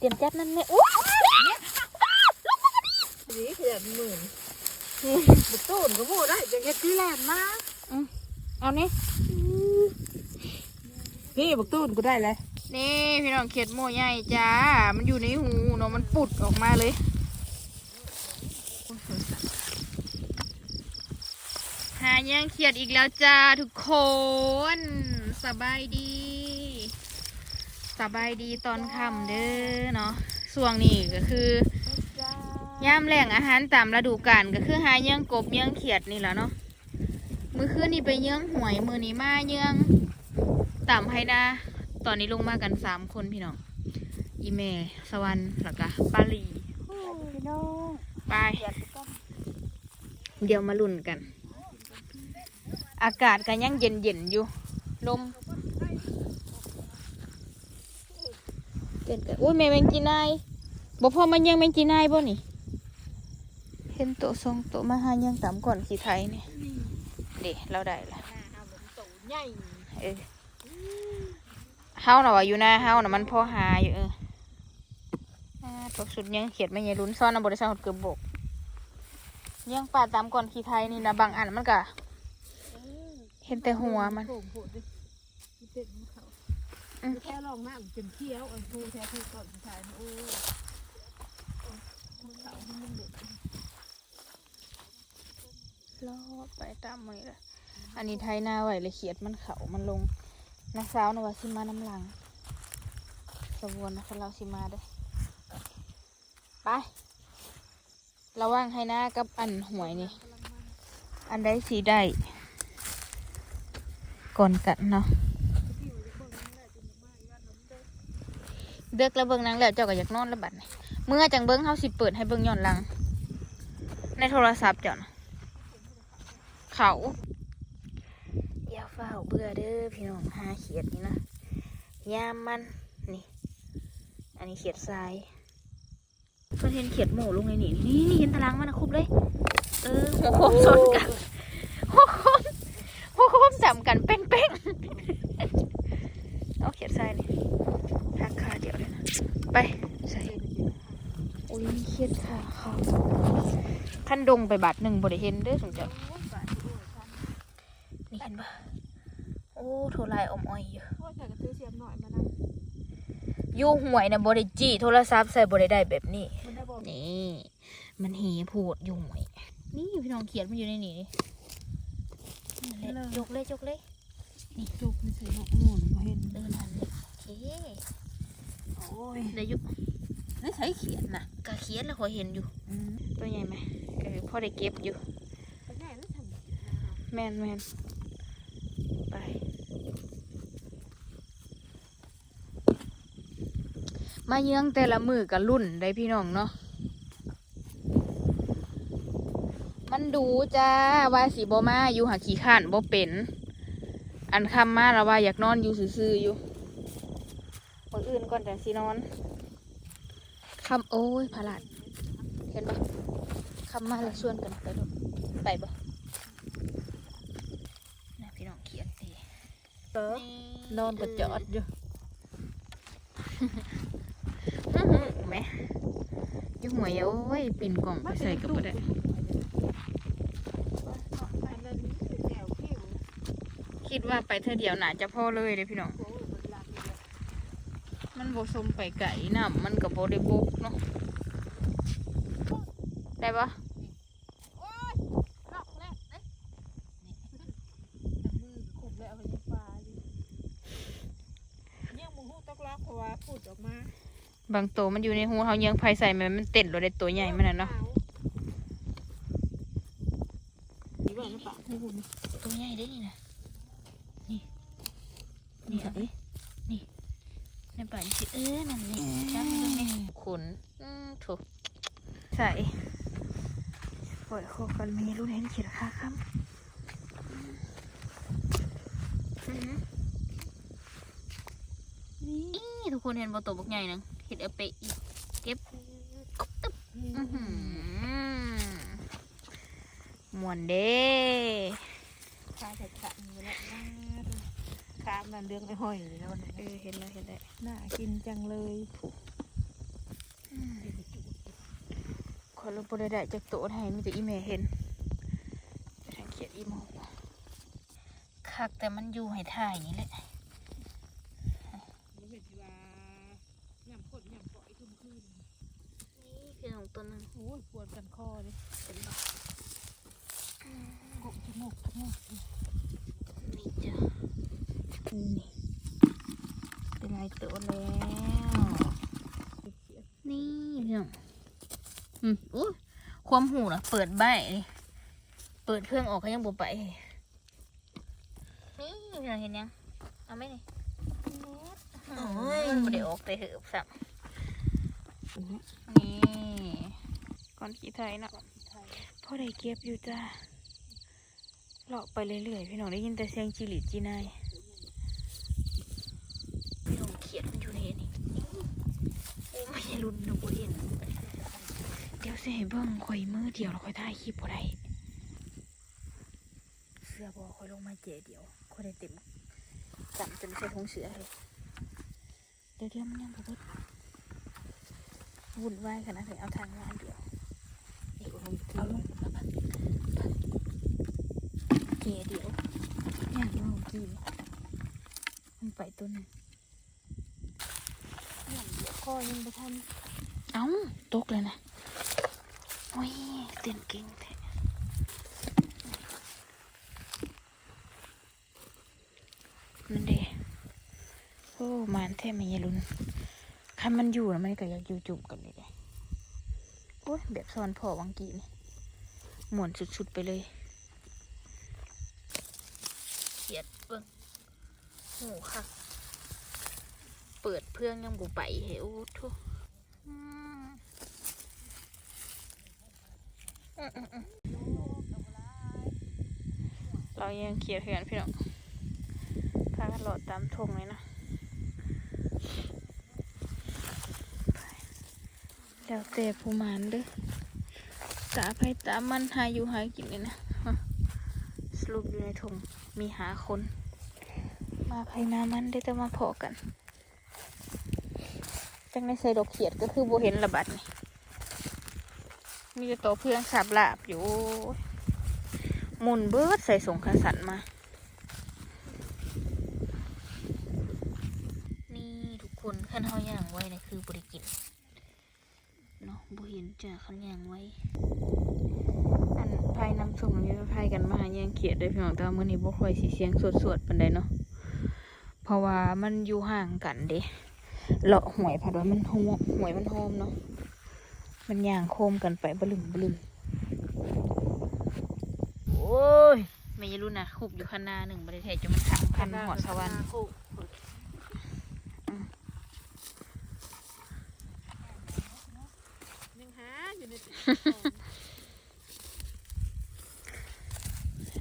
เตรียมจับนั่นแม่อุ๊ยนี่เขียนหมื่นบุกตูนก็พูดได้จะเฮ็ดที่แลนด์มา เอานี่พี่บุกตูนก็ได้เลยนี่พี่น้องเขียดโม่ใหญ่จ้า มันอยู่ในหูเนาะมันปุดออกมาเลยหายังเขียดอีกแล้วจ้าทุกคน สบายดี สบายดีตอนค่ำเด้อเนาะส่วงนี้ก็คือย่ามแหล่งอาหารตามฤดูกาลก็คือหาเยื่องกบเยื่องเขียดนี่แหละเนาะมือคืนนี่ไปเยื่องหวยมือนี้มาเยื่องต่ำให้นาตอนนี้ลงมากันสามคนพี่น้องอีเมสวรรค์แล้วก็ปาลีไปเดี๋ยวมาลุ่นกัน อากาศก็ยังเย็นเย็นๆอยู่ลม เย็นกันโอ้ยแม่แมงจีนายบ่พอมันยังแมงจีนายบ่นี่ เห็นโตะทรงโตะมาหายังตามก่อนขี่ไทยเนี่ยเด็เราได้ละเอาลงตูใหญ่เออเฮาน่ะว่าอยู่หน้าเฮาน่ะมันพอหาอยู่เอออ่าทกสุดยังเขียดไม่ใหญ่ลุ้นซ้อนนะบริษัทเกือบบกยังป่าตามก่อนขี่ไทยนี่นะบางอันมันก็เห็นแต่หัวมัน แค่ลองน้ำจนเคี้ยวเอันทูแท้ทูก่อนชายโอ้มันเขามันเด็ดลอดไปตามมันนี่ละอันนี้ไทยนาไหวเลยเขียดมันเขามันลงนักสาวนะว่าสิมาน้ำหลังสมวนนะคะเราสิมาเด้ไประว่างให้หน้ากับอันหวยนี่ อันใดสีได้ก่อนกันเนาะเด็กแล้วเบิ่งนังแล้วเจ้าก็อยากนอนแล้วบัดนี้เมื่อจังเบิ่งเฮาสิเปิดให้เบิ่งย้อนหลัง ในโทรศัพท์เจ้านะเขาอย่าเฝ้าเบื่อเด้อพี่น้องหาเขียดนี่นะยามมันนี่ อันนี้เขียดทรายเพิ่นเห็นเขียดหมูลงในนี่นี่นี่เห็นตารางมันนะครบเลย เออหัวโคมชนกันหัวโคมหัวโคมจับกันเป้งเป้งเอาเขียดทรายนี่ หักขาเดียวเลยนะ ไปใส่อุ้ยมีเขียดขาเขาขั้นดงไปบาทหนึ่งบริเห็นเด้อสมเจ้านี่เห็นปะโอ้โทรไลน์อมอ้อยอยู่โอ้ยแต่ก็ซื้อเสียมหน่อยมานะอยู่ห่วยนะบริจีโทรศัพท์ใส่บริได้แบบนี้มันได้บอกนี่ มันเหีพูดอยู่ห่วย นี่พี่น้องเขียนมันอยู่ในนี่นี่นั่นแหละยกเลยยกเลยนี่จุกมันใส่หมกหมุนบ่เห็นเออนั่นเลย โอเคโอ้ยเดี๋ยวอยุไม่ใช่เขียนนะกะเขียนแล้วขอยเห็นอยู่อืมตัวใหญ่ไหมเออพ่อได้เก็บอยู่ไปไหนแล้วทำแมนแมนไป มาเยื้องแต่ละมือกับรุ่นได้พี่น้องเนาะ มันดูจ้าว่าสีบมาอยู่หาขี้ข้านบ่เป็น อันคำมาแล้วว่าอยากนอนอยู่ซื่อๆอยู่คนอื่น ก่อนแต่สินอนคำโอ้ยพลาด เห็นปะคำมาแล้วชวนกันไปดูไปบ่นะพี่น้องเขียนดีเต๋อนอนกระจอดอยู่แม่อยุ่งหัวยโอ้ยปิ่นกล่องไปใส่กับบ่ได้อันนั้นแนวผิวคิดว่าไปเธอเดียวน่าจะพอเลยเลยพี่น้อง โอ้ยมันหลักเลย มันโบสมไปไก่น้ำมันกับโบได้บกเนาะได้ปะโอ้ยนอกแล้วเอ๊ะนี่แต่มือขุบแล้วเอาไปยังปลาดิยังมูฮูตกล็อกเพราะว่าพูดออกมาบางตัวมันอยู่ในหูเขายังไฟใส่มันมันเต้นเราได้ตัวใหญ่มันน่ะเนาะ นี่ว่าน้ำปลาให้คุณ ตัวใหญ่ได้นี่นะนี่ นี่ค่ะเอ้ยนี่ในป่านสิเออนั่นนี่จับตรงนี้ขุนอืม ถูกใส่ปล่อยโคกันมีรู้เห็นขีดราคาครับอือหือนี่อีทุกคนเห็นบอตัวบักใหญ่นึงเห็ดเอาไปอีกเก็บอื้อหือมวนเด้ข้าจะขันอยู่แล้วนะข้ามนั่นเรื่องไอ้ห้อยเลยแล้วเออเห็นแล้วเห็นแล้วน่ากินจังเลย เราบริได้จากโต๊ะให้มีแต่อีเมลเห็นไปทางเขียนอีโมคักแต่มันอยู่ให้ถ่ายนี่แหละมันเป็นที่ว่าย่ำคนย่ำปล่อยทุ่มคืนนี่คือของต้นนึงโอ้ยปวดกันคอเลยเป็นแบบกบจมูกจมูกนี่จ้ะนี่เป็นไรโต๊ะแล้ว นี่พี่น้อง อืมโอ้ยความหูนะเปิดใบนี่เปิดเครื่องออกก็ยังบ่ไป นี่พี่น้องเห็นยัง เอาไหมนี่โอ้ยบ่ได้ออกไปเหือบสับนี่ก่อนขี่ไทยเนาะพอได้เก็บอยู่จ้าเลาะไปเรื่อยๆพี่น้องได้ยินแต่เสียงจิลิดจีนายพี่น้องเขียดมันอยู่ในนี่ โอ้ไม่ใช่รุ่นหนูเห็นเดี๋ยว สิให้เบิ่งข่อยมือเดียวแล้วข่อยถ่ายคลิปบ่ได้เสื้อบ่ข่อยลงมาเจเดียวข่อยได้เต็มจำจนใส่ถุงเสือเลยเดี๋ยวเดี๋ยวมันยังบ่เบิดวุ่นวายขนาดไหนเอาทางงานเดียวนี่เอาลงมาปะปะเจเดียวย่างลงกินมันไปตัวหนึงคอยังไม่ทันเอ้าตกเลยนะโอ้ยเต้นเก่งแท้นั่นเดโอ้มานแท้ไม่ยลุนคันมันอยู่นะมันก็อยากอยู่จุ่มกันเลยด้โอ้ยแบบซอนพอวังกีนี่หมุนสุดๆไปเลยเขียดเบิ่งโหค่ะ เปิดเพื่องยังบุไปเหวทุก อืมอืมอืมอืม เรายังเขียดเหือนพี่น้องพากันหลอดตามทงเลยนะไปแล้วแต่ผู้มานเด้อตาไผตามันหาอยู่หากินเลยนะสรุปอยู่ในทงมีหาคน มาไผมามันได้แต่มาพอกันจังในใส่ดอกเขียดก็คือโบเห็นระบัดนี่ มีแต่ตัวเพื่อนสับลาบอยู่มุนเบิดใส่สงขสันมา นี่ทุกคนขั้นเฮาย่างไว้นะคือบริกินเนาะบเห็นจ้ะขั้นย่างไว้ อันภายนำส่งมีภายกันมาหาย่งเขียดได้เพียงแต่ว่ามื้อนี้บ่ค่อยสิเสียงสดๆปานใดเนาะเพราะว่ามันอยู่ห่างกันเด้เลาะหวยผัดว่ามันหอมหวยมันหอมเนาะ มันย่างโคมกันไปบลึมบลึมโอ้ยไม่รู้นะคุบอยู่ข้างหน้าหนึ่งบริเทศจนมันถางพันหอดสวรรค์ยังหาอยู่ในติด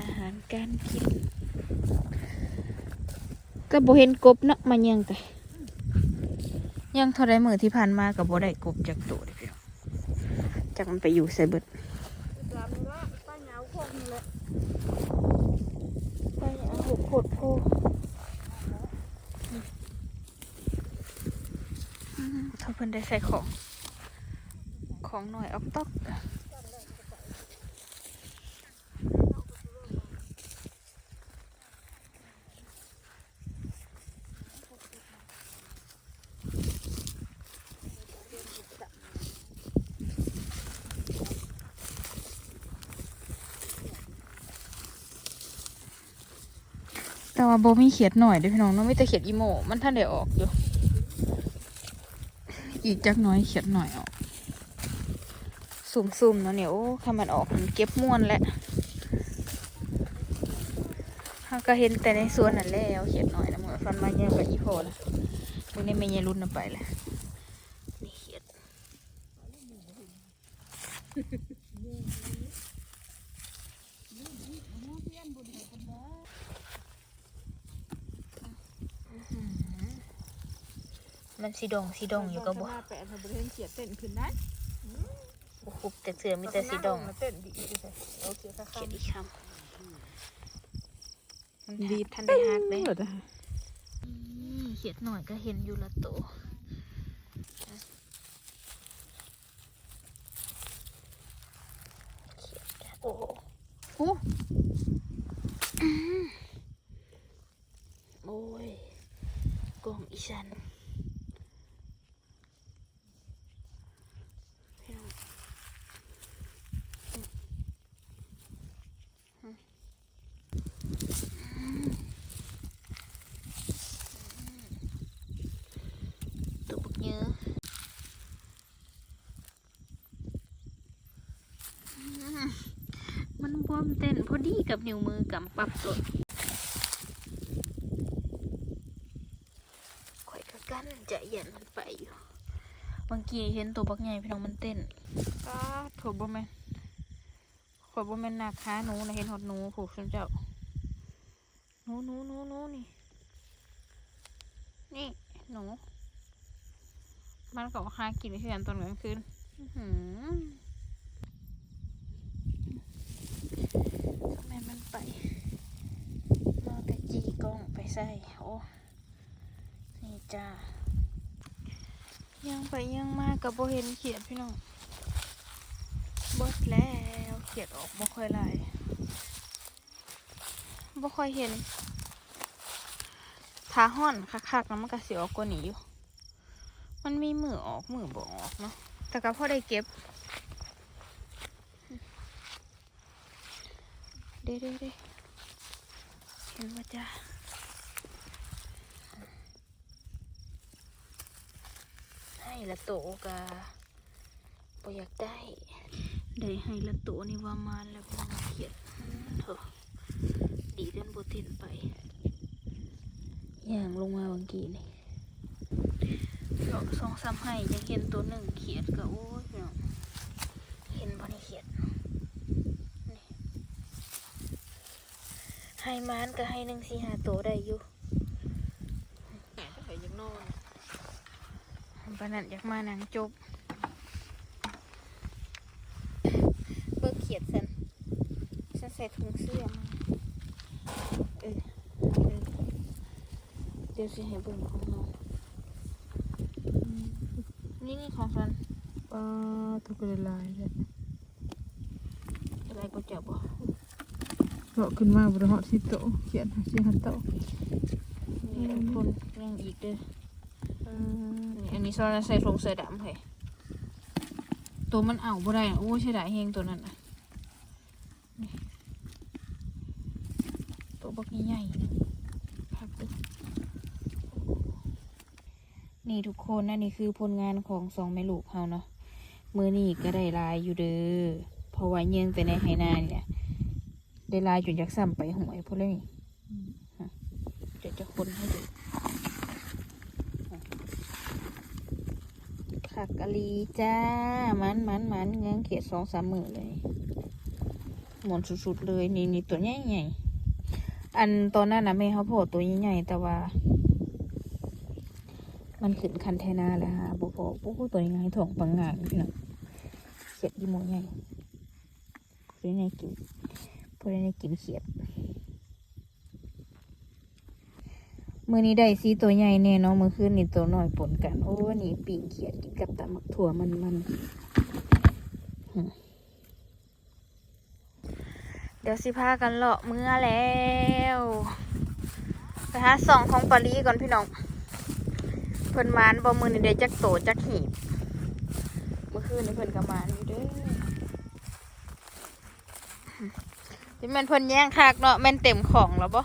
อาหารการกินก็บ่เห็นกบเนาะมายังแต่ยังเท่าไรมือที่ผ่านมากับบ่ได้กบจากตัวเลยพี่น้อง จากมันไปอยู่ใส่เบิดตามละป้าเหงาคงนี่แหละไปเอาหกโคตรโพอืมเขาเพิ่นได้ใส่ของ ของหน่อยออกตอก แต่ว่าโบมีเขียดหน่อยเด้วยพี่น้องเน้องไม่แต่เขียดอีโมมันท่านได้ออกอยู่ อีกจักน้อยเขียดหน่อยออกสุ่มๆเนาะเนี่ยโอ้ถ้ามันออกมันเก็บม่วนแหละเราก็เห็นแต่ในสวนนั่นแหล้วเขียดหน่อยนะเหมือนฟันมาแย่กับอีโพนะมึงนี่ไม่ยรุ่นนะไปแหละนี่เขียด มันสีดงสีดงอยู่กับบ่แปะทำบริเวณเขียดเต้นขึ้นได้บ่คุบแต่เสือมีแต่สีดงเต้นดีเลยโอเคค่ะเขียดอีกคำมันดีท่านได้ฮักเลยนี่เขียดหน่อยก็เห็นอยู่ละโตวอู้อื้อโอ้ยกล่องอีชันพี่น้องอืมอืมตัวบักเยอะอืม มันบวมเต้นพอดีกับนิ้วมือกำปรับตัวข่อยก็กั้นใจเย็นมันไปอยู่ บางทีเห็นตัวบักใหญ่พี่น้องมันเต้นป้าโถบ่แม่นข่อยบ่แม่นนาค้าหนูนะเห็นหดหนูผูกชนเจ้าหนูหนูหนูหนูนี่ นี่หนู มันก็หากินคือนตอนกลางคืน อือหือทำไมมันไปนอนแต่จีกล้องไป ใส่โอ้นี่จ้ายังไปยังมากกับโบเห็นเขียดพี่น้องเบิดแล้วเขียดออกบ่ค่อยหลายบ่ค่อยเห็นทาห่อนคักๆแล้วมันก็สิออกกว่านี้อยู่ มันมีมือออกมือบ่ออกเนาะแต่ก็พอได้เก็บเด้เด้เด้เห็นว่าจ้า ให้ ละโตกะบ่อยากได้ได้ให้ละโตนี่ว่ามาแล้วบ่มาเขียดอืมเถอะดีเดินบ่เต้นไป อย่างลงมาบางกีนี่ดอกสองสามให้จะเห็นตัวหนึ่งเขียดก็โอ้ยพี่น้องเห็นบ่นี่เขียดนี่ให้มานก็ให้หนึ่งสี่ห้าตัวได้อยู่ แหมถ้าเห็นยังนอน ปานนันอยากมาหนังจบเบิกเขียดสันฉันใส่ถุงเสื้อมาเออเออเดี๋ยวสิให้เบิ่งของน้องนี่นี่ของฉันป้าทุกละลายเลยอะไรก็จะบอกเลาะขึ้นมาบริหารสิโตะเขียนหาสิหันโตะนี่ทุกคนยังอีกเด้อเออ นี้ซอนใส่ถุงเสือดำเลยตัวมันเอาบ่ได้นะโอ้ใช่ได้เฮงตัวนั้นนะตัวบักใหญ่ๆนะพักดูนี่ทุกคนนะนี่คือผลงานของสองแม่ลูกเขาเนาะมือนี่ก็ได้ลายอยู่เด้อเพราะว่าเยื่องแต่ในไหนานี่แหละได้ลายจนอยากซ้ำไปหวยพวกเลยนี่ฮะเดี๋ยวจะคนให้ดู ขักกะลีจ้า มันมันมันเงี้ยเขียดสองสามมือเลย หมนสุดๆเลยนี่นี่ตัวใหญ่ๆอันตอนนั้นนะแม่เขาโผล่ตัวใหญ่ๆแต่ว่า มันขึ้นคันเทนาแล้วฮะบุพอบุพตัวยังไงถ่องปังงานพี่น้องเขียดยีโมใหญ่เพื่อนในกินเพื่อนในกินเขียด มือนี้ได้สีตัวใหญ่แน่เนาะมือคืนนี่ตัวน้อยปนกัน โอ้นี่ปีงเขียดกินกับตำมักถั่วมันมันเดี๋ยวสิพากันเลาะเมื่อแล้วไปหาส่องของปารีก่อนพี่น้องเพิ่นมานบ่มือนี่เด้จักโตจักหีบเมื่อคืนนี่เพิ่นก็มานอยู่เด้อที่แม่นเพิ่นแย่งคักเนาะแม่นเต็มของแล้วบ่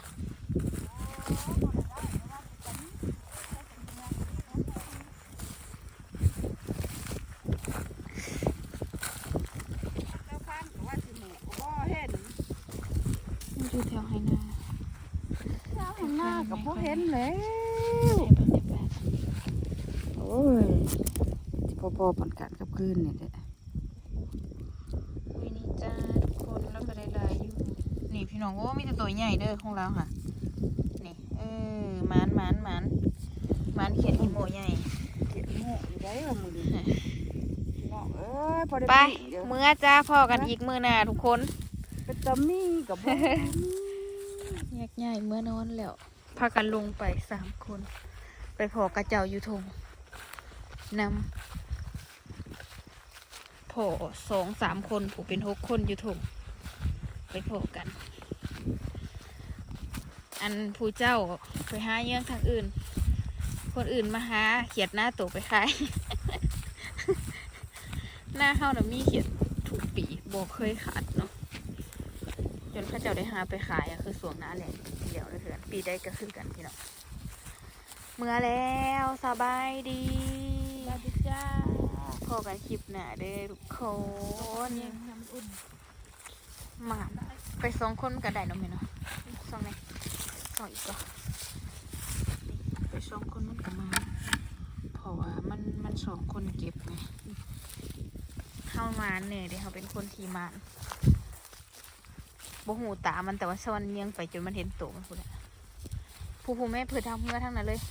แล้วพันก็ว่าสิหมูก็บ่เห็น มันอยู่แถวไหนา แล้วหันหน้าก็บ่เห็นแล้ว ใช่เบิ่งได้แปด โอ้ยพ อๆปันกันกับคืนนี่แหละวินี่จ้าทุกคนแล้วก็ได้ลายอยู่ นี่พี่น้องโอ้มีแต่ตัวใหญ่เด้อของเราค่ะ นี่ เออมานมานมานมานเขียดอีโมใหญ่เก็บหมูอยู่ได้ว่ามื้อนี้น้องเอ้ยพอได้ไปปีเดียวเมื่อจ้าพอกันอีกมือหน้าทุกคนเป็นตามีกับบ่แยกย้ายเมื่อนอนแล้วพากันลงไปสามคน ไปพอกระเจ้าอยู่ทงนำพ อสองสามคนผู้เป็นหกคนอยู่ทงไปโผกัน อันผู้เจ้าไปหาเยื่องทางอื่น คนอื่นมาหาเขียดหน้าตัวไปขาย หน้าเฮาน่ะมีเขียดถูกปีบ่เคยขาดเนาะจนข้าเจ้าได้หาไปขายอะคือสวงหน้าแหลงเดี๋ยวเลยเถือนปีได้ก็คือกันพี่น้องเมื่อแล้วสบายดีลาดิจ้า พอกันคลิปหน้าเด้อทุกคนเนี่ยน้ำอุ่นมาไปสองคนก็ได้เนาะแม่เนาะสองไหนสองอีกก็ไปสองคนมันก็มาเพราะว่ามันมันสองคนเก็บไงเข้ามาเนี่ยเดี๋ยวเขาเป็นคนทีมานบ่หูตามันแต่ว่าสวรรค์เลี้ยงไปจนมันเห็นโตวมันพูดอะผู้ผู้แม่เพื่อทำเมื่อทั้งนั้นเลย